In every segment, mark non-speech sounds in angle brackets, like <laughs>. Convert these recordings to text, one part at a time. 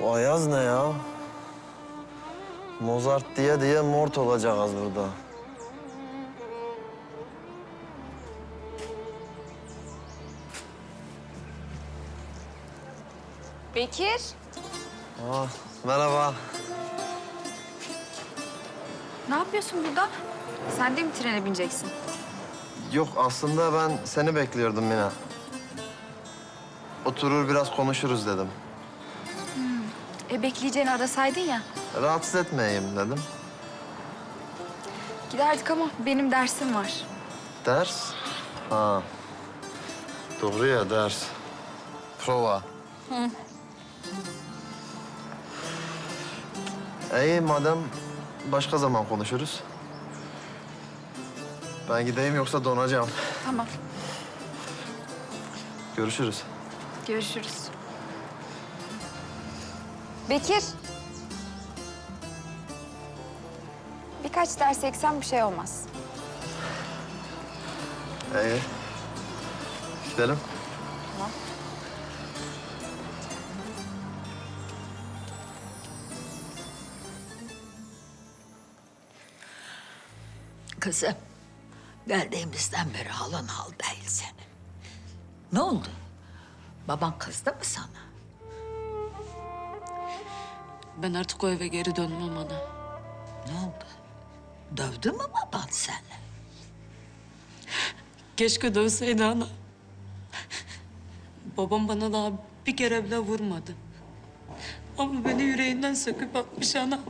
Bu Ayaz ne ya? Mozart diye diye mort olacağız burada. Bekir. Aa, merhaba. Ne yapıyorsun burada? Sen de mi trene bineceksin? Yok aslında ben seni bekliyordum Mina. Oturur biraz konuşuruz dedim. E bekleyeceğini arasaydın ya. Rahatsız etmeyeyim dedim. Giderdik ama benim dersim var. Ders? Ha. Doğru ya ders. Prova. İyi madem başka zaman konuşuruz. Ben gideyim yoksa donacağım. Tamam. Görüşürüz. Görüşürüz. Bekir. Birkaç ders eksem bir şey olmaz. İyi. Gidelim. Tamam. Kızım, geldiğimizden beri halın hal değil senin. Ne oldu? Baban kızdı mı sana? Ben artık o eve geri dönmem ana. Ne oldu? Dövdü mü baban seni? Keşke dövseydi ana. Babam bana daha bir kere bile vurmadı. Ama beni yüreğinden söküp atmış ana.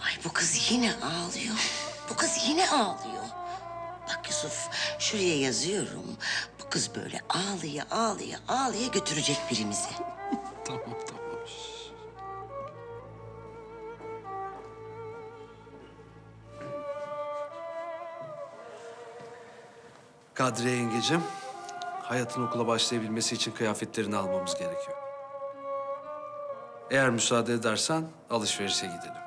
Ay bu kız yine ağlıyor. Bu kız yine ağlıyor. Bak Yusuf şuraya yazıyorum. Kız böyle ağlaya ağlaya ağlaya götürecek birimizi. <laughs> Tamam tamam. Kadriye yengecim, hayatın okula başlayabilmesi için kıyafetlerini almamız gerekiyor. Eğer müsaade edersen alışverişe gidelim.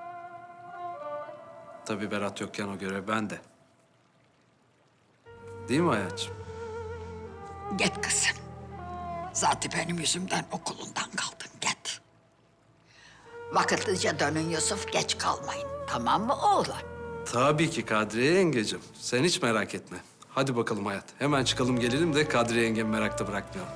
Tabii Berat yokken o görev bende. Değil mi hayatım? Git kızım. Zaten benim yüzümden okulundan kaldın, git. Vakitlice dönün Yusuf, geç kalmayın. Tamam mı oğlum? Tabii ki Kadriye yengecim. Sen hiç merak etme. Hadi bakalım hayat. Hemen çıkalım gelelim de Kadriye yengemi merakta bırakmayalım.